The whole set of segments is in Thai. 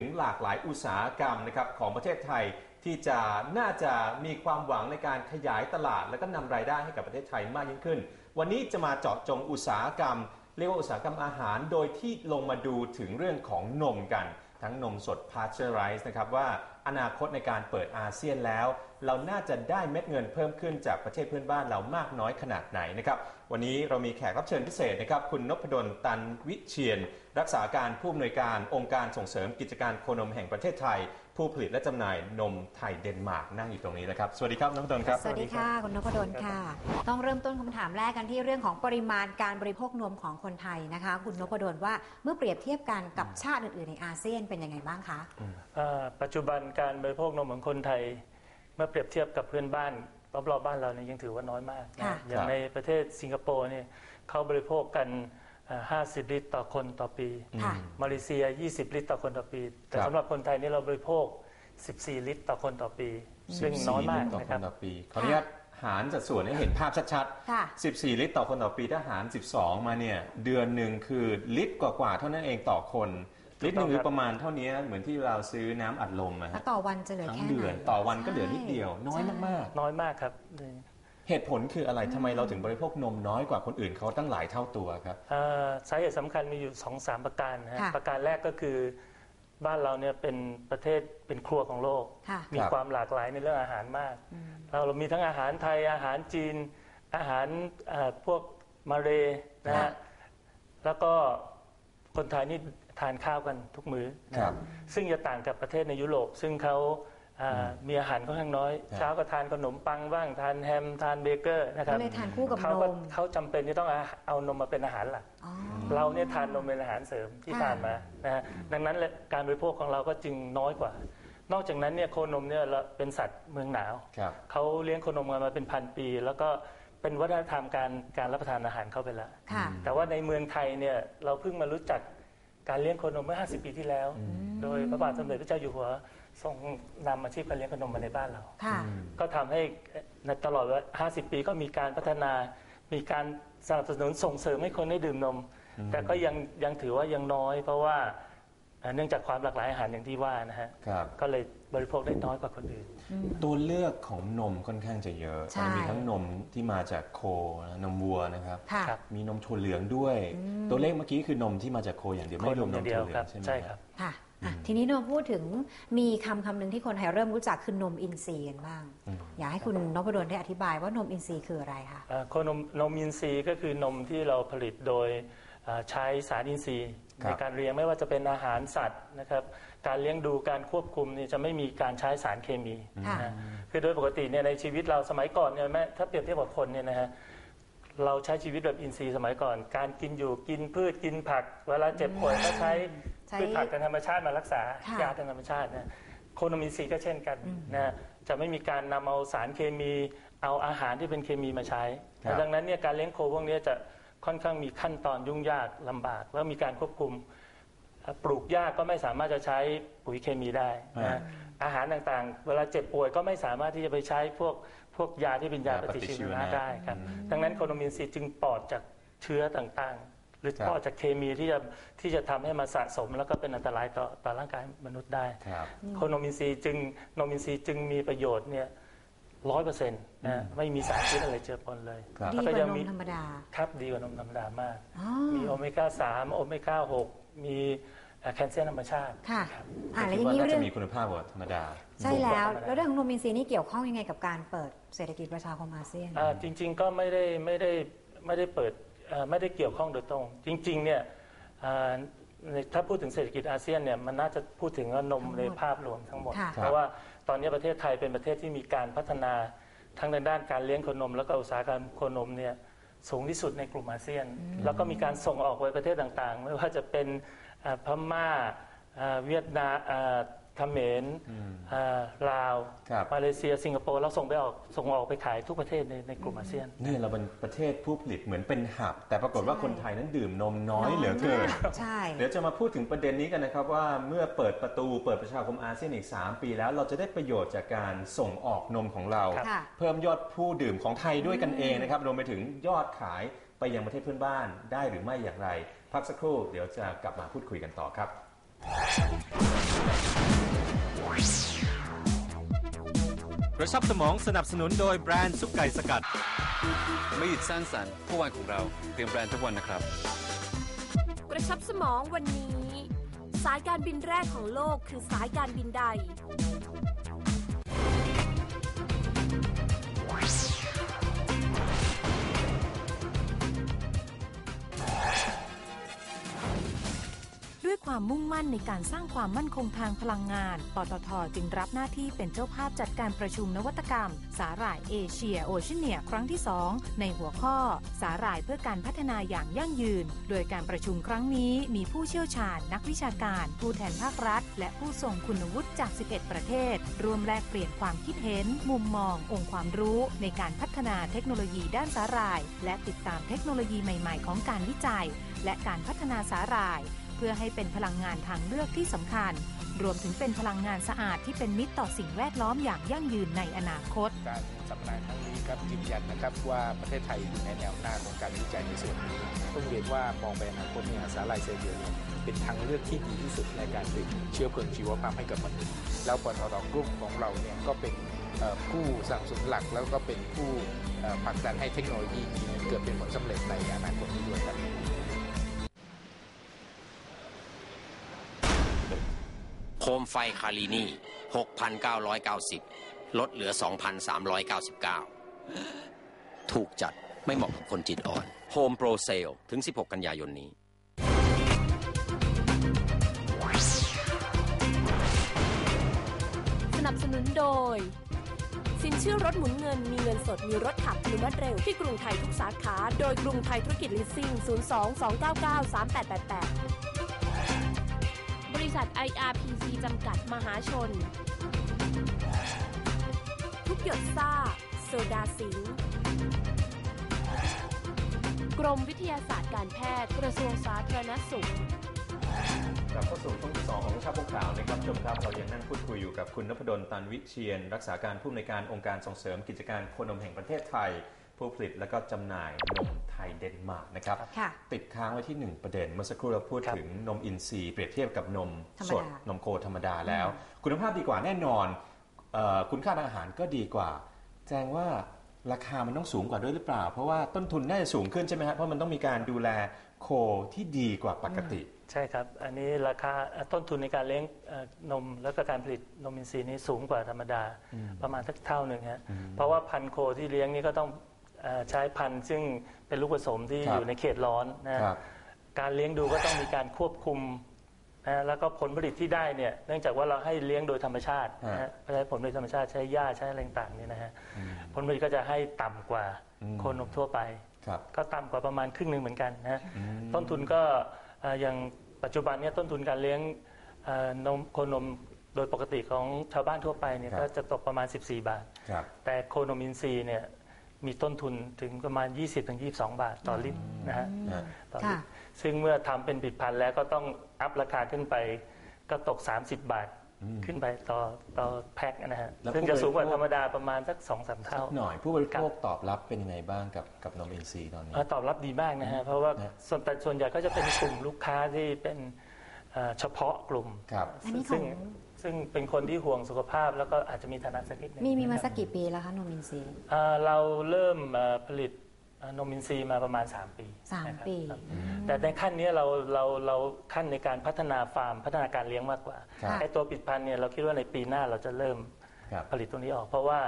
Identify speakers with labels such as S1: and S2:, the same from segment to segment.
S1: ถึงหลากหลายอุตสาหกรรมนะครับของประเทศไทยที่จะน่าจะมีความหวังในการขยายตลาด และก็นำรายได้ให้กับประเทศไทยมากยิ่งขึ้น วันนี้จะมาเจาะจงอุตสาหกรรม เรียกว่าอุตสาหกรรมอาหาร โดยที่ลงมาดูถึงเรื่องของนมกัน ทั้งนมสดพาเชอร์ไรส์นะครับว่าอนาคตในการเปิดอาเซียนแล้ว เราน่าจะได้เม็ดเงินเพิ่มขึ้นจากประเทศเพื่อนบ้านเรามากน้อยขนาดไหนนะครับวันนี้เรามีแขกรับเชิญพิเศษนะครับคุณนพดลตันวิเชียน รักษาการผู้อำนวยการองค์การส่งเสริมกิจการโคนมแห่งประเทศไทย ผู้ผลิตและจำหน่ายนมไทยเดนมาร์กนั่งอยู่ตรงนี้นะครับ สวัสดีครับน้องดลครับ
S2: สวัสดีค่ะคุณนพดลค่ะ ต้องเริ่มต้นคำถามแรกกันที่เรื่องของปริมาณการบริโภคนมของคนไทยนะคะ คุณนพดลว่าเมื่อเปรียบเทียบกันกับชาติอื่นๆในอาเซียนเป็นยังไงบ้างคะ
S3: อ่าปัจจุบันการบริโภคนมของคนไทย เมื่อเปรียบเทียบกับเพื่อนบ้านรอบๆบ้านเราเนี่ยยังถือว่าน้อยมากนะ
S2: ค่ะ
S3: อย่างในประเทศสิงคโปร์เนี่ยเขาบริโภคกันอ่า 50 ลิตรต่อคนต่อปี
S2: ค่ะ
S3: มาเลเซีย 20 ลิตรต่อคนต่อปี แต่
S1: ครับ
S3: สำหรับคนไทยนี่เราบริโภค 14 ลิตรต่อคนต่อปี ซึ่งน้อยมาก
S1: ลิตรต่อ
S3: นะ
S1: ค
S3: ครับ
S1: นต่อปีขออนุญาตหารสัดส่วนให้เห็นภาพชัด
S2: ค่ะ
S1: ๆ 14 ลิตรต่อคนต่อปีถ้าหาร 12 มาเนี่ยเดือนหนึ่งคือลิตรกว่าๆเท่านั้นเองต่อคน ลิตรหนึ่งคือประมาณเท่านี้เหมือนที่เราซื้อน้ำอัดลมอะ
S2: แล้ว
S1: ฮะ
S2: ต่อวันจะเหลือ
S1: ทั้ง
S2: แค่
S1: เดื
S2: ไหน
S1: อนต่อวันก็เหลือนิดเดียวน้อย
S2: ใช่
S1: มาก
S3: น้อยมากครับ
S1: ๆ เหตุผลคืออะไรทำไมเราถึงบริโภคนมน้อยกว่าคนอื่นเขาตั้งหลายเท่าตัวครับ
S3: อ่าสาเหตุสำคัญมีอยู่2อสามประการนะฮะ
S2: ค่ะ
S3: ประการแรกก็คือบ้านเราเนี่ยเป็นประเทศเป็นครัวของโลก
S2: ค่ะ
S3: มี
S1: ครับ
S3: ความหลากหลายในเรื่องอาหารมาก เราเรามีทั้งอาหารไทยอาหารจีน อาหารเอ่อพวกมาเลนะ
S2: ค่ะ
S3: ฮะแล้วก็คนไทยนี่ทานข้าวกันทุกมื้อนะครับซึ่งจะต่างกับประเทศในยุโรป ซึ่งเขาอ่า มีอาหารค่อนข้างน้อย
S1: ครับ
S3: เช้าก็ทานขนมปังบ้างทานแฮมทานเบเกอร์นะครับ
S2: ก็เลยทานคู่กับ
S3: เขา
S2: น
S3: ก็
S2: ม
S3: เขาจำเป็นที่ต้องเอาเอานมมาเป็นอาหารหลัก
S2: อ๋อ
S3: เราเนี่ยทานนมเป็นอาหารเสริมที่
S2: ค่ะ
S3: ผ่านมานะฮะดังนั้นแหละการบริโภคของเราก็จึงน้อยกว่า นอกจากนั้นเนี่ยโคนมเนี่ยเราเป็นสัตว์เมืองหนาว
S1: ครับ
S3: เขาเลี้ยงโคนมกันมาเป็นพันปี แล้วก็เป็นวัฒนธรรมการการรับประทานอาหารเข้าไปแล้ว
S2: ค่ะ
S3: แต่ว่าในเมืองไทยเนี่ยเราเพิ่งมารู้จักการเลี้ยงโคนมเมื่อ 50 ปีที่แล้ว โดยพระบาทสมเด็จพระเจ้าอยู่หัว ทรงนำอาชีพการเลี้ยงโคนมมาในบ้านเรา
S2: ค่ะ
S3: ก็ทำให้ในตลอดว่า50 ปีก็มีการพัฒนา มีการสนับสนุนส่งเสริมให้คนได้ดื่มนม แต่ก็ยังยังถือว่ายังน้อย เพราะว่าเอ่อเนื่องจากความหลากหลายอาหารอย่างที่ว่านะฮะ
S1: ครับ
S3: ก็เลย บริโภคได้น้อยกว่าคนอื่น
S1: ตัวเลือกของนมค่อนข้างจะเยอะ
S2: ใช่
S1: มันมีทั้งนมที่มาจากโคนะนมวัวนะครับ
S2: ค่ะ
S3: ครับ
S1: มีนมถั่วเหลืองด้วย ตัวเลขเมื่อกี้คือนมที่มาจากโคอย่างเดียว
S3: โค
S1: ไม่ร
S3: น
S1: วม
S3: ม
S1: น
S3: อย่ามงเดี
S1: ถั่
S3: ยวว
S1: เหลื
S3: ค
S1: อ
S3: รับ
S1: งใช่ไหม
S3: ใช่ครับ
S2: ค่ะอะ ทีนี้เราพูดถึงมีคำคำหนึ่งที่คนไทยเริ่มรู้จักคือนมอินทรีย์กันบ้างอยากให้คุณนพดลได้อธิบายว่านมอินทรีย์คืออะไรคะ
S3: เอ่อโคนมนมอินทรีย์ก็คือนมที่เราผลิตโดยเอ่อใช้สารอินทรีย์
S1: ครับ
S3: ในการเลี้ยงไม่ว่าจะเป็นอาหารสัตว์นะครับ การเลี้ยงดูการควบคุมนี่จะไม่มีการใช้สารเคมี
S2: ค่ะ
S3: นะคือโดยปกติเนี่ยในชีวิตเราสมัยก่อนเนี่ยแม้ถ้าเปรียบเทียบกับคนเนี่ยนะฮะเราใช้ชีวิตแบบอินทรีย์สมัยก่อน การกินอยู่กินพืชกินผัก เวลาเจ็บป่วยก็ใช้
S2: ใช้
S3: พืชผักทางธรรมชาติมารักษา
S2: ค่ะ
S3: ยาทางธรรมชาตินะโคนมอินทรีย์ก็เช่นกันนะจะไม่มีการนำเอาสารเคมีเอาอาหารที่เป็นเคมีมาใช้
S1: ครับ
S3: ดังนั้นเนี่ยการเลี้ยงโคพวกนี้จะ ค่อนข้างมีขั้นตอนยุ่งยากลำบาก แล้วมีการควบคุมปลูกหญ้าก็ไม่สามารถจะใช้ปุ๋ยเคมีได้นะอาหารต่างๆ เวลาเจ็บป่วยก็ไม่สามารถที่จะไปใช้พวกพวกยาที่เป็นยายาป
S1: ปฏิ
S3: ฏิชี
S1: ชีว
S3: ว
S1: นะ
S3: นะได้ครับดังนั้นโคโนมินซีย์จึงปลอดจากเชื้อต่างๆ หรือ
S1: ครับ
S3: ปลอดจากเคมีที่จะที่จะทำให้มาสะสม แล้วก็เป็นอันตรายต่อต่อร่างกายมนุษย์ได้
S1: ครับ
S3: โคโนมินซีย์จึงโนมินซีย์จึงมีประโยชน์เนี่ย ร้อยเปอร์เซ็นต์นะไม่มีสารพิษอะไรเจือปนเลย
S1: ครับ
S2: ดี
S3: แล้ว
S2: ก
S3: ก็
S2: ว่า
S3: ยัง
S2: นม
S3: มี
S2: ธรรมดา
S3: ครับดีกว่านมธรรมดามาก
S2: อ๋อ
S3: มีโอเมก้า3โอเมก้า6มีเอ่อแคลเซียมธรรมชาติ
S2: ค่ะ
S3: ครับ
S2: อะแล้ว
S1: คิ
S2: อ
S1: ด
S2: ย่าง
S1: ว่า
S2: นี้
S1: น่า
S2: เรื่อ
S1: จะ
S2: ง
S1: มีคุณภาพกว่าธรรมดา
S2: ใช่แล้ว
S3: ธรรมดา
S2: แล้วเรื่องของนมอินทรีย์นี่เกี่ยวข้องยังไงกับการเปิดเศรษฐกิจประชาคมอาเซียน
S3: อ่าจริง ๆ ก็ไม่ได้ไม่ได้ไม่ได้เปิดเอ่อไม่ได้เกี่ยวข้องโดยตรง จริง ๆ เนี่ยอ่าใน ถ้าพูดถึงเศรษฐกิจอาเซียนเนี่ยมันน่าจะพูดถึงว่านม
S2: ทั้งหมด
S3: ในภาพรวมทั้งหมด
S2: ค่ะ
S3: เพราะว่าตอนนี้ประเทศไทยเป็นประเทศที่มีการพัฒนาทั้งในด้านการเลี้ยงโคนม แล้วก็อุตสาหกรรมโคนมเนี่ยสูงที่สุดในกลุ่มอาเซียน แล้วก็มีการส่งออกไปประเทศต่างๆ ไม่ว่าจะเป็นอ่าพม่าอ่าเวียดนามอ่า เขมรอ่าลาว
S1: ครับ
S3: มาเลเซีย สิงคโปร์เราส่งไปออกส่งออกไปขายทุกประเทศในในกลุ่มอาเซียน
S1: นี่เราเป็นประเทศผู้ผลิตเหมือนเป็นหับ แต่ปรากฏว่าคนไทยนั้นดื่มนมน้อยเหลือเกิน
S2: ใช่
S1: เดี๋ยวจะมาพูดถึงประเด็นนี้กันนะครับว่าเมื่อเปิดประตูเปิดประชาคมอาเซียนอีก 3 ปีแล้วเราจะได้ประโยชน์จากการส่งออกนมของเรา
S3: ครับ
S2: ค่ะ
S1: เพิ่มยอดผู้ดื่มของไทยด้วยกันเองนะครับรวมไปถึงยอดขายไปยังประเทศเพื่อนบ้านได้หรือไม่อย่างไร พักสักครู่เดี๋ยวจะกลับมาพูดคุยกันต่อครับ กระชับสมองสนับสนุนโดยแบรนด์ซุปไก่สกัด
S4: ไม่หยุดสร้างสรรค์ทุกวันของเราเปลี่ยนแปลงทุกวันนะครับ
S5: กระชับสมองวันนี้ สายการบินแรกของโลกคือสายการบินใด
S6: ความมุ่งมั่นในการสร้างความมั่นคงทางพลังงาน ปตทจึงรับหน้าที่เป็นเจ้าภาพจัดการประชุมนวัตกรรม สาหร่ายเอเชียโอเชียเนียครั้งที่ 2 ในหัวข้อ สาหร่ายเพื่อการพัฒนาอย่างยั่งยืน โดยการประชุมครั้งนี้มีผู้เชี่ยวชาญ นักวิชาการ ผู้แทนภาครัฐ และผู้ทรงคุณวุฒิจาก 11 ประเทศ ร่วมแลกเปลี่ยนความคิดเห็น มุมมอง องค์ความรู้ ในการพัฒนาเทคโนโลยีด้านสาหร่าย และติดตามเทคโนโลยีใหม่ ๆ ของการวิจัย และการพัฒนาสาหร่าย เพื่อให้เป็นพลังงานทางเลือกที่สำคัญ รวมถึงเป็นพลังงานสะอาดที่เป็นมิตรต่อสิ่งแวดล้อมอย่างยั่งยืนในอนาคต
S7: การสัมมนาครั้งนี้ครับยืนยันนะครับว่าประเทศไทยอยู่ในแนวหน้าของการวิจัยในส่วนนี้ต้องเรียนว่ามองไปอนาคตเนี่ยสาหร่ายเซลล์เดียเนี่ยเป็นทางเลือกที่ดีที่สุดในการผลิตเชื้อเพลิงชีวภาพให้กับมนุษย์แล้วปตทกรุ๊ปของเราเนี่ยก็เป็นผู้สนับสนุนหลักแล้วก็เป็นผู้ผลักดันให้เทคโนโลยีเกิดเป็นผลสำเร็จในอนาคตด้วยครับ
S8: มไฟคารินี6,990 ลดเหลือ 2,399 ถูกจัดไม่เหมาะกับคนจิตอ่อนโฮมโปรเซลถึง 16 กันยายนนี้
S5: สนับสนุนโดย สินเชื่อรถหมุนเงินมีเงินสดมีรถขับอนุมัติเร็วที่กรุงไทยทุกสาขา โดยกรุงไทยธุรกิจลิสซิ่ง 02 299 3888 บริษัท IRPC จำกัดมหาชน ทุกหยดซ่า โซดาสิงกรมวิทยาศาสตร์การแพทย์กระทรวงสาธารณสุข
S1: กลับเข้าสู่ช่วงที่2ของชาพวกข่าวนะครับชมครับเรายังนั่งพูดคุยอยู่กับคุณนพดลตันวิเชียน รักษาการผู้อำนวยการองค์การส่งเสริมกิจการโคนมแห่งประเทศไทย ผู้ผลิตและก็จำหน่ายนม ทยเดนมาร์กนะครับ
S2: ค่ะ
S1: ติดค้างไว้ที่ 1 ประเด็น เมื่อสักครู่เราพูด
S3: ครับ
S1: ถึงนมอินทรีย์เปรียบเทียบกับนม
S2: ธรรม
S1: สด
S2: ดาน
S1: มโคธรรมดาแล้ว คุณภาพดีกว่าแน่นอนเออคุณค่าทางอาหารก็ดีกว่า แจ้งว่าราคามันต้องสูงกว่าด้วยหรือเปล่า เพราะว่าต้นทุนน่าจะสูงขึ้นใช่ไหมฮะเพราะมันต้องมีการดูแลโคที่ดีกว่าปกติ
S3: ใช่ครับ อันนี้ราคาเอ่อต้นทุนในการเลี้ยงเอ่อนมแล้วก็การผลิตนมอินทรีย์นี้สูงกว่าธรรมดา ประมาณสักเท่าหนึ่งฮะเพราะว่าพันธุ์โคที่เลี้ยงนี่ก็ต้องเอ่อ ใช้พันธุ์ซึ่งเป็นลูกผสมที่
S1: ครับ
S3: อยู่ในเขตร้อนนะฮะ
S1: ครับ
S3: การเลี้ยงดูก็ต้องมีการควบคุมนะแล้วก็ผลผลิตที่ได้เนี่ยเนื่องจากว่าเราให้เลี้ยงโดยธรรมชาตินะฮะใช้ผลผลิตธรรมชาติใช้หญ้าใช้อะไรต่างๆเนี่ยนะฮะผลผลิตก็จะให้ต่ำกว่า
S1: อืม
S3: โคนนมทั่วไป
S1: ครับ
S3: ก็ต่ำกว่าประมาณครึ่งหนึ่งเหมือนกันนะฮะต้นทุนก็เอ่ออย่างปัจจุบันเนี่ยต้นทุนการเลี้ยงเอ่อนมโคนมโดยปกติของชาวบ้านทั่วไปเนี่ย
S1: ครับ
S3: ก็จะตกประมาณ 14 บาท
S1: ครับ
S3: แต่โคนมอินทรีย์เนี่ย มีต้นทุนถึงประมาณ 20-22 บาทต่อลิตรนะฮะ
S1: นะ
S3: ต่อลิ
S2: ค่ะ
S3: ตรซึ่งเมื่อทำเป็นผลิดพันธุ์แล้วก็ต้องอัพราคาขึ้นไปก็ตก 30 บาทขึ้นไปต่อต่อแพ็คนะฮะ
S1: แล้ว
S3: ซึ่ง
S1: ผู้
S3: จะสูงกว่า
S1: บริโภค
S3: ธรรมดาประมาณสัก2-3
S1: สั
S3: เท่า
S1: กหน่อยผู้บริโภคตอบรับเป็นยังไงบ้างกับกับนมอินทรีย์ตอนนี้
S3: เอ่อตอบรับดีมากนะฮะเพราะว่า
S1: นะ
S3: ส่วนแต่ส่วนใหญ่ก็จะเป็นกลุ่มลูกค้าที่เป็นเอ่อเฉพาะกลุ่ม
S1: ครับ
S2: อันนี้ข
S3: ซึ่
S2: องง
S3: ซึ่งเป็นคนที่ห่วงสุขภาพแล้วก็อาจจะมีฐานะสักนิดหนึง
S2: มีมีมา
S3: นะครับ
S2: สักกี่ปีแล้วคะนมอินทรีย์
S3: เอ่อเราเริ่มเอ่อผลิตเอ่อนมอินทรีย์มาประมาณ 3 ปี
S2: สาม
S3: นะครับ
S2: ปี
S3: ครับ แต่ในขั้นนี้เราเราเราขั้นในการพัฒนาฟาร์มพัฒนาการเลี้ยงมากกว่า
S1: ครับ
S3: ไอ้ตัวปิดพันธุ์เนี่ยเราคิดว่าในปีหน้าเราจะเริ่ม
S1: ครับ
S3: ผลิตตรงนี้ออก เพราะว่า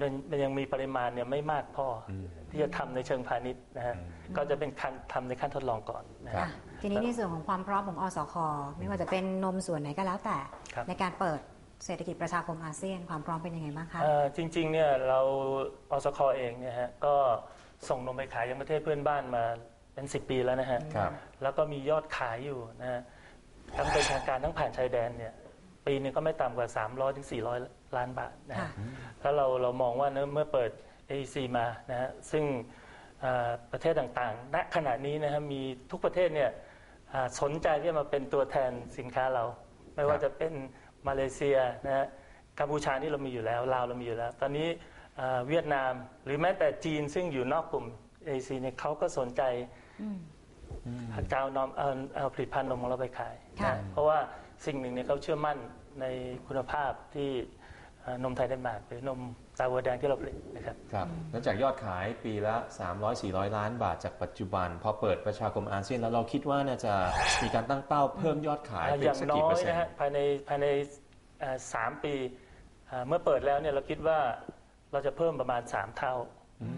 S3: มันมันยังมีปริมาณเนี่ยไม่มากพออที่จะทำในเชิงพาณิชย์นะฮะก็จะเป็นขั้นทำในขั้นทดลองก่อนนะ
S1: ครั
S3: ฮะ
S1: บ
S2: ทีนี้ในส่วนของความพร้อมของอสคไม่ว่าจะเป็นนมส่วนไหนก็แล้วแต่
S3: ครับ
S2: ในการเปิดเศรษฐกิจประชาคมอาเซียนความพร้อมเป็นยังไงบ้างคะ
S3: เอ่อจริงๆเนี่ยเราอสคเองเนี่ยฮะก็ส่งนมไปขายยังประเทศเพื่อนบ้านมาเป็น 10 ปีแล้วนะฮะ
S1: ครับ
S3: แล้วก็มียอดขายอยู่นะฮะทั้งเป็นทางการทั้งผ่านชายแดนเนี่ยปีหนึงก็ไม่ต่ำกว่า 300ถึง400 ล้านบาทนะ
S2: ค่ะ
S3: ฮะแล้วเราเรามองว่าเนอะเมื่อเปิด AEC มานะฮะซึ่งเอ่อประเทศต่างๆณขณะนี้นะฮะมีทุกประเทศเนี่ยอ่า สนใจที่จะมาเป็นตัวแทนสินค้าเรา ไม่ว่า
S1: ครับ
S3: จะเป็นมาเลเซียนะฮะกัมพูชานี่เรามีอยู่แล้วลาวเรามีอยู่แล้ว ตอนนี้เอ่อเวียดนามหรือแม้แต่จีนซึ่งอยู่นอกกลุ่ม AEC เนี่ยเขาก็สนใจจะเอานมเอาเอาผลิตภัณฑ์นมของเราไปขาย
S2: ค่ะ
S3: นะเพราะว่าสิ่งหนึ่งเนี่ยเขาเชื่อมั่นในคุณภาพที่เอ่อ นมไทยเดนมาร์กหรือนมตาวัวแดงที่เราผลิตนะครับ
S1: ครับแล้วจากยอดขายปีละ 300-400 ล้านบาทจากปัจจุบัน พอเปิดประชาคมอาเซียนแล้วเราคิดว่าน่าจะมีการตั้งเป้าเพิ่มยอดขาย
S3: อ่า
S1: เป็
S3: อย่านง
S1: สัก
S3: น้
S1: กี่
S3: อ
S1: เปอยร์เซ็น
S3: นะ
S1: ต์
S3: ฮะภายในภายในเอ่อสามปีอ่าเมื่อเปิดแล้วเนี่ยเราคิดว่าเราจะเพิ่มประมาณ 3 เท่า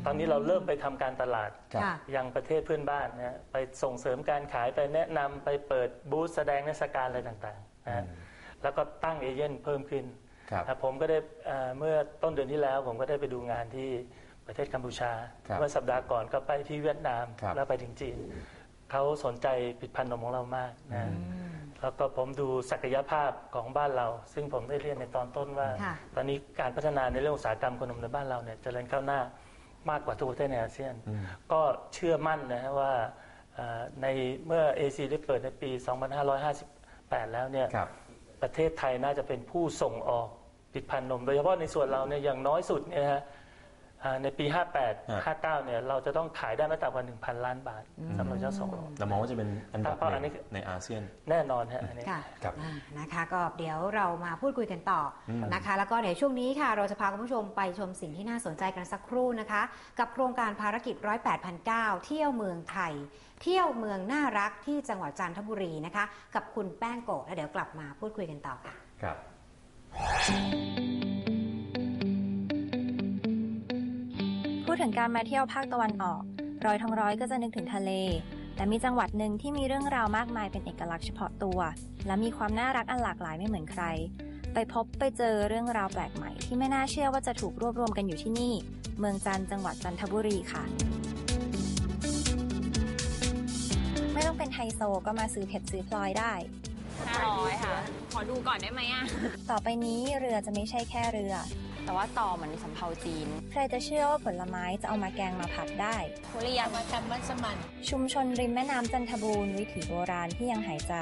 S3: ตอนนี้เราเริ่มไปทำการตลาด
S1: ครับ
S2: ค่ะ
S3: ยังประเทศเพื่อนบ้านนะฮะไปส่งเสริมการขายไปแนะนำไปเปิดบูธแสดงเทศกาลอะไรต่างๆนะฮะแล้วก็ตั้งเอเย่นเพิ่มขึ้น
S1: ครับ
S3: อะผมก็ได้เอ่อเมื่อต้นเดือนที่แล้ว ผมก็ได้ไปดูงานที่ประเทศกัมพูชา
S1: ครับ
S3: เมื่อสัปดาห์ก่อนก็ไปที่เวียดนาม
S1: ครับ
S3: แล้วไปถึงจีน เขาสนใจผลิดพันธุ์นมของเรามากนะแล้วก็ผมดูศักยภาพของบ้านเรา ซึ่งผมได้เรียนในตอนต้นว่า
S2: ค่ะ
S3: ตอนนี้การพัฒนาในเรื่องอุตสาหกรรมขนมในบ้านเราเนี่ยเจริญก้าวหน้ามากกว่าทุกประเทศในอาเซียน ก็เชื่อมั่นนะฮะว่าเอ่อในเมื่อ AC ได้เปิดในปี 2558 แล้วเนี่ย
S1: ครับ
S3: ประเทศไทยน่าจะเป็นผู้ส่งออก ผลิตภัณฑ์นม โดยเฉพาะในส่วนเราเนี่ยอย่างน้อยสุดเนี่ยนะฮะอ่าในปี 58 59 เนี่ยเราจะต้องขายได้ไม่ต่ำกว่า 1,000 ล้านบาทสำหรับเจ้าส่งออก
S1: เรามองว่าจะเป็นอันดับ
S3: เพราะ
S1: ห
S3: อันนี้
S1: นึ่งในอาเซียน
S3: แน่นอนฮะอันนี้
S2: ค่ะ
S1: ครับ
S2: อ่านะคะก็เดี๋ยวเรามาพูดคุยกันต่ออ
S1: ม
S2: นะคะ แล้วก็เดี๋ยวช่วงนี้ค่ะ เราจะพาคุณผู้ชมไปชมสิ่งที่น่าสนใจกันสักครู่นะคะ กับโครงการภารกิจร้อยแปดพันเก้าเที่ยวเมืองไทย เที่ยวเมืองน่ารักที่จังหวัดจันทบุรีนะคะ กับคุณแป้งโกะแล้วเดี๋ยวกลับมาพูดคุยกันต่อค่ะ
S1: ครับ
S9: พูดถึงการมาเที่ยวภาคตะวันออก รอยทองร้อยก็จะนึกถึงทะเล แต่มีจังหวัดหนึ่งที่มีเรื่องราวมากมายเป็นเอกลักษณ์เฉพาะตัว และมีความน่ารักอันหลากหลายไม่เหมือนใคร ไปพบไปเจอเรื่องราวแปลกใหม่ ที่ไม่น่าเชื่อว่าจะถูกรวบรวมกันอยู่ที่นี่ เมืองจันจังหวัดจันทบุรีค่ะ ไม่ต้องเป็นไฮโซก็มาซื้อเพชรซื้อพลอยได้
S10: 500 ค่ะ ขอดูก่อนได้ไหมอะ
S9: ต่อไปนี้เรือจะไม่ใช่แค่เรือ
S10: แต่ว่าต่อเหมือนสำเภาจีน
S9: ใครจะเชื่อว่าผลไม้จะเอามาแกงมาผัดได้
S10: ทุเรียนมาทำมัสมั่น
S9: ชุมชนริมแม่น้ำจันทบูรณ์วิถีโบราณที่ยังหายใจ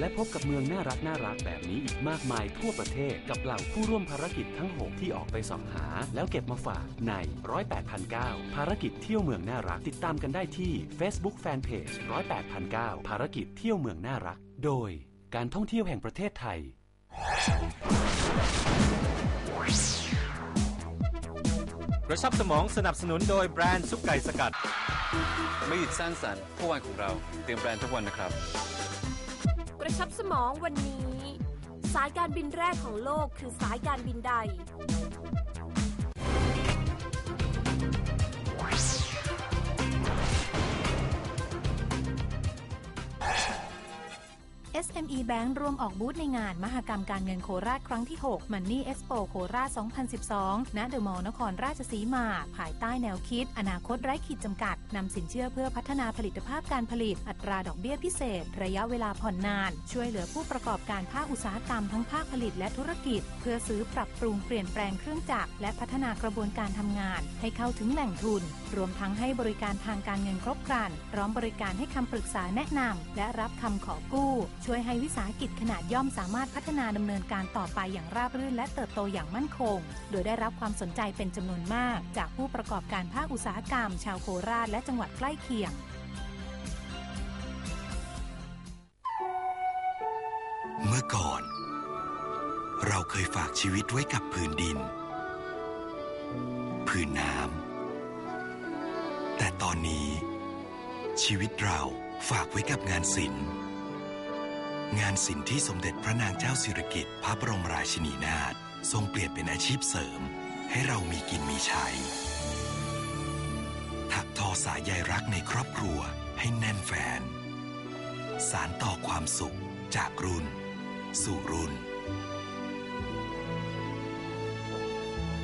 S11: และพบกับเมืองน่ารักน่ารักแบบนี้อีกมากมายทั่วประเทศกับเหล่าผู้ร่วมภารกิจทั้ง 6 ที่ออกไปส่องหา แล้วเก็บมาฝากในร้อยแปดพันเก้าภารกิจเที่ยวเมืองน่ารักติดตามกันได้ที่ Facebook Fanpage ร้อยแปดพันเก้าภารกิจเที่ยวเมืองน่ารัก โดยการท่องเที่ยวแห่งประเทศไทย
S1: กระชับสมองสนับสนุนโดยแบรนด์ซุปไก่สกัด
S4: ไม่หยุดสร้างสรรค์ทุกวันของเรา เตรียมแบรนด์ทุกวันนะครับ
S5: ก ระชับสมองวันนี้ สายการบินแรกของโลกคือสายการบินใด
S6: SME Bank รวมออกบูธในงานมหกรรมการเงินโคราชครั้งที่ 6 Money Expo โคราช 2012 ณ เดอะมอลล์นครราชสีมา ภายใต้แนวคิด อนาคตไร้ขีดจำกัด นำสินเชื่อเพื่อพัฒนาผลิตภาพการผลิต อัตราดอกเบี้ยพิเศษ ระยะเวลาผ่อนนาน ช่วยเหลือผู้ประกอบการภาคอุตสาหกรรมทั้งภาคผลิตและธุรกิจ เพื่อซื้อปรับปรุงเปลี่ยนแปลงเครื่องจักรและพัฒนากระบวนการทำงาน ให้เข้าถึงแหล่งทุน รวมทั้งให้บริการทางการเงินครบครันพร้อมบริการให้คำปรึกษาแนะนำและรับคำขอกู้ช่วยให้วิสาหกิจขนาดย่อมสามารถพัฒนาดำเนินการต่อไปอย่างราบรื่นและเติบโตอย่างมั่นคง โดยได้รับความสนใจเป็นจำนวนมาก จากผู้ประกอบการภาคอุตสาหกรรม ชาวโคราชและจังหวัดใกล้เคียง
S12: เมื่อก่อน เราเคยฝากชีวิตไว้กับผืนดิน ผืนน้ำแต่ตอนนี้ ชีวิตเราฝากไว้กับงานศิลป์ งานศิลป์ที่สมเด็จพระนางเจ้าสิริกิติ์พระบรมราชินีนาถทรงเปลี่ยนเป็นอาชีพเสริม ให้เรามีกินมีใช้ ถักทอสายใยรักในครอบครัวให้แน่นแฟน สารต่อความสุขจากรุ่น สู่รุ่น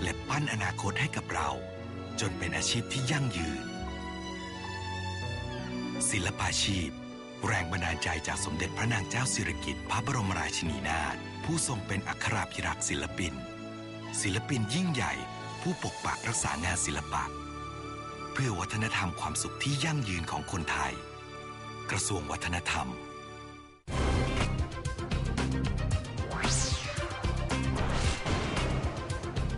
S12: และปั้นอนาคตให้กับเรา จนเป็นอาชีพที่ยั่งยืน ศิลปาชีพ แรงบันดาลใจจากสมเด็จพระนางเจ้าสิริกิติ์พระบรมราชินีนาถผู้ทรงเป็นอัคราภิรักษ์ศิลปิน ศิลปินยิ่งใหญ่ ผู้ปกปักรักษางานศิลปะ เพื่อวัฒนธรรมความสุขที่ยั่งยืนของคนไทย กระทรวงวัฒนธรรม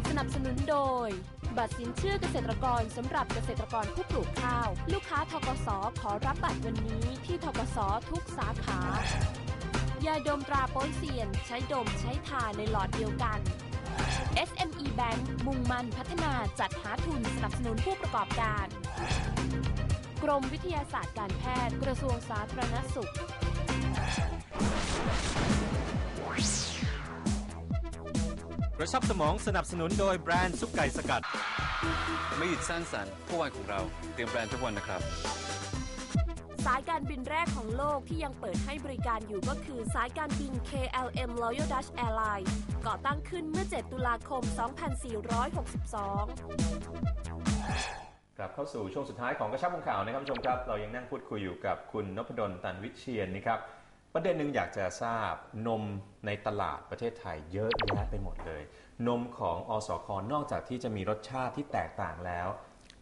S5: สนับสนุนโดย บัตรสินเชื่อเกษตรกรสำหรับเกษตรกรผู้ปลูกข้าว ลูกค้าทกสขอรับบัตรวันนี้ที่ทกสทุกสาขายาดมตราโป้ยเซียน ใช้ดมใช้ทาในหลอดเดียวกัน SME Bank มุ่งมั่นพัฒนาจัดหาทุนสนับสนุนผู้ประกอบการ กรมวิทยาศาสตร์การแพทย์กระทรวงสาธารณสุข
S1: กระชับสมองสนับสนุนโดยแบรนด์ซุปไก่สกัด
S4: ไม่หยุดสร้างสรรค์ทุกวันของเราเตรียมแบรนด์ทุกวันนะครับ
S5: สายการบินแรกของโลกที่ยังเปิดให้บริการอยู่ก็คือสายการบิน KLM Royal Dutch Airlines ก่อตั้งขึ้นเมื่อ 7 ตุลาคม 2462
S1: กลับเข้าสู่ช่วงสุดท้ายของกระชับวงข่าวนะครับผู้ชมครับ เรายังนั่งพูดคุยอยู่กับคุณนพดลตันวิเชียนนะครับ ประเด็นหนึ่งอยากจะทราบนมในตลาดประเทศไทยเยอะแยะไปหมดเลย นมของอสคนอกจากที่จะมีรสชาติที่แตกต่างแล้ว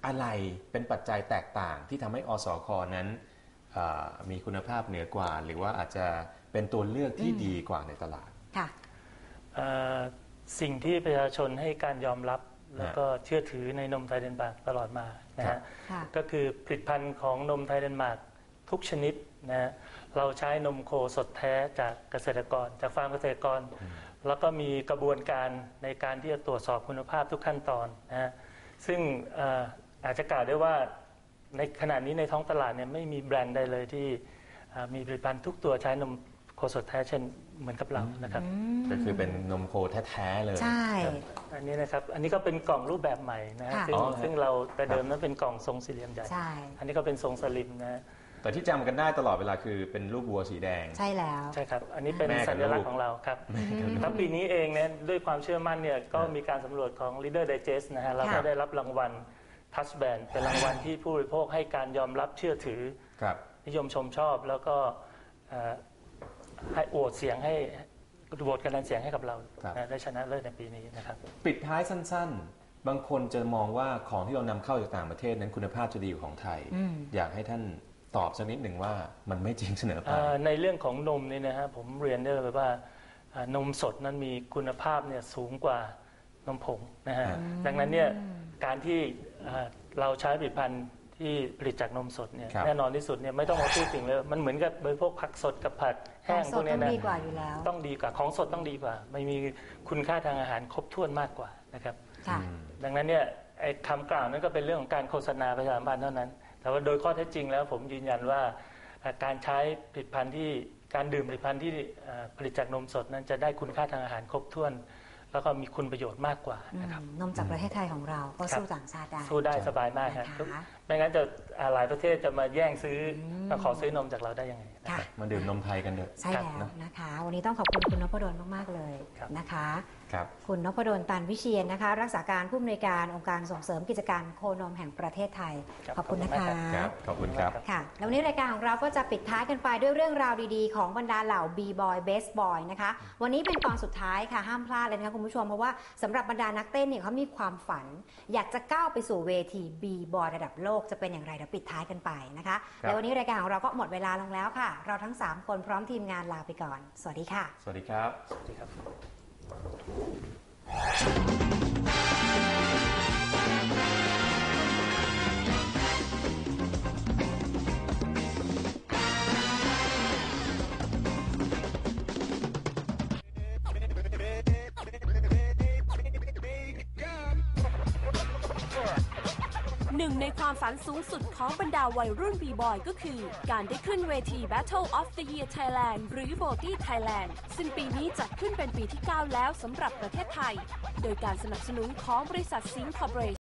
S1: อะไรเป็นปัจจัยแตกต่างที่ทำให้อสคนั้นอ่ามีคุณภาพเหนือกว่า หรือว่าอาจจะเป็นตัวเลือกที่
S2: อืม
S1: ดีกว่าในตลาด
S2: ค่ะ
S3: เอ่อสิ่งที่ประชาชนให้การยอมรับแล้วก็เชื่อถือในนมไทยเดนมาร์กตลอดมานะ
S1: ครั
S3: ฮะ
S1: บ
S2: ค่ะ
S3: ก็คือผลิตภัณฑ์ของนมไทยเดนมาร์ก ทุกชนิดนะฮะเราใช้นมโคสดแท้จากเกษตรกร จากฟาร์มเกษตรกร แล้วก็มีกระบวนการในการที่จะตรวจสอบคุณภาพทุกขั้นตอนนะฮะซึ่งเอ่ออาจจะกล่าวได้ว่าในขณะนี้ในท้องตลาดเนี่ยไม่มีแบรนด์ใดเลยที่เอ่อมีผลิตภัณฑ์ทุกตัวใช้นมโคสดแท้เช่นเหมือนกับเรานะครับ
S1: ก็คือเป็นนมโคแท้ๆเลย
S2: ใช่
S3: อันนี้นะครับอันนี้ก็เป็นกล่องรูปแบบใหม่นะฮะ
S2: ค่ะ
S3: ซึ่ง
S1: อ๋อฮะ
S3: ซึ่งเราแต่เดิมนั้นเป็นกล่องทรงสี่เหลี่ยมใหญ่
S2: ใช่
S3: อันนี้ก็เป็นทรงสลิมนะฮะ
S1: แต่ที่จำกันได้ตลอดเวลาคือเป็นลูกวัวสีแดง
S2: ใช่แล้ว
S3: ใช่ครับ อันนี้เป็น
S1: แม่กับ
S3: สัญลักษ
S1: ลู
S3: ณ์
S1: ก
S3: ของเราครับแล้วปีนี้เองเนี่ยด้วยความเชื่อมั่นเนี่ยก็มีการสำรวจของ Leader Digest นะฮะแล้วก็
S2: ค่ะ
S3: ได้รับรางวัล Touch Band เป็นรางวัลที่ผู้บริโภคให้การยอมรับเชื่อถือ
S1: ครับ
S3: นิยมชมชอบแล้วก็เอ่อให้โหวตเสียงให้โหวตคะแนนเสียงให้กับเรา
S1: ครับ
S3: นะได้ชนะเลิศในปีนี้นะครับ
S1: ปิดท้ายสั้น ๆ บางคนจะมองว่าของที่เรานำเข้าจากต่างประเทศนั้นคุณภาพจะดีกว่าของไทย
S2: อืม
S1: อยากให้ท่าน ตอบสักนิดหนึ่งว่ามันไม่จริงเสนอไป
S3: เอ่อในเรื่องของนมนี่นะฮะผมเรียนได้เลยว่าเอ่อนมสดนั้นมีคุณภาพเนี่ยสูงกว่านมผงนะฮะ
S1: อืม
S3: ดังนั้นเนี่ยการที่เอ่อเราใช้ผลิตภัณฑ์ที่ผลิตจากนมสดเนี่ย
S1: ครับ
S3: แน่นอนที่สุดเนี่ยไม่ต้องมาพูดถึงเลยมันเหมือนกับบริโภคผักสดกับผัก
S2: ขอ
S3: แห้
S2: ง
S3: ง
S2: ส
S3: พว
S2: ด
S3: กเนี้
S2: ต้
S3: ย
S2: อง
S3: นะ
S2: ดีกว่าอยู่แล้ว
S3: ต้องดีกว่าของสดต้องดีกว่าไม่มีคุณค่าทางอาหารครบถ้วนมากกว่านะครับ
S2: ค่ะ
S3: ดังนั้นเนี่ยไอ้คำกล่าวนั้นก็เป็นเรื่องของการโฆษณาประชาสัมพันธ์เท่านั้น แต่ว่าโดยข้อเท็จจริงแล้วผมยืนยันว่าเอ่อการใช้ผลิตภัณฑ์ที่การดื่มผลิตภัณฑ์ที่เอ่อผลิตจากนมสดนั้นจะได้คุณค่าทางอาหารครบถ้วน แล้วก็มีคุณประโยชน์มากกว่านะครับ
S2: นมจากประเทศไทยของเราก็
S3: ครับ
S2: สู้ต่างชาติได้
S3: สู้ได้สบายมากครับ
S2: นะคะ
S3: ไม่งั้นจะ อ่าหลายประเทศจะมาแย่งซื้ออมาขอซื้อนมจากเราได้ยังไง
S2: ค่ะ
S1: มาดื่มนมไทยกันเถอะ
S2: ใช่แล้ว
S1: นะ
S2: นะคะ วันนี้ต้องขอบคุณคุณนพดลมากๆเลยนะคะ
S1: ครับ
S2: คุณนพดลตันวิเชียนนะคะ รักษาการผู้อำนวยการองค์การส่งเสริมกิจการโคนมแห่งประเทศไทยขอบคุณนะคะ
S1: ครับ ขอบคุณครับ
S2: ค่ะ แล้ววันนี้รายการของเราก็จะปิดท้ายกันไปด้วยเรื่องราวดีๆ ของบรรดาเหล่า B-boy best boy นะคะ วันนี้เป็นตอนสุดท้ายค่ะ ห้ามพลาดเลยนะคะคุณผู้ชม เพราะว่าสำหรับบรรดานักเต้นเนี่ยเขามีความฝัน อยากจะก้าวไปสู่เวที B-boy ระดับโลกจะเป็นอย่างไรเดี๋ยวปิดท้ายกันไปนะคะ
S1: ครับ
S2: แล้ววันนี้รายการของเราก็หมดเวลาลงแล้วค่ะ เราทั้ง 3 คนพร้อมทีมงานลาไปก่อน สวัสดีค่ะ
S1: สวัสดีครับ
S3: สวัสดีครับ
S5: นึ่งในความฝันสูงสุดของบรรดาวัยรุ่นบีบอยก็คือ การได้ขึ้นเวที Battle of the Year Thailand หรือ b o t y Thailand ซึ่งปีนี้จัดขึ้นเป็นปีที่ 9 แล้วสำหรับประเทศไทย โดยการสนับสนุนของบริษัทสิงคอร์ปอเร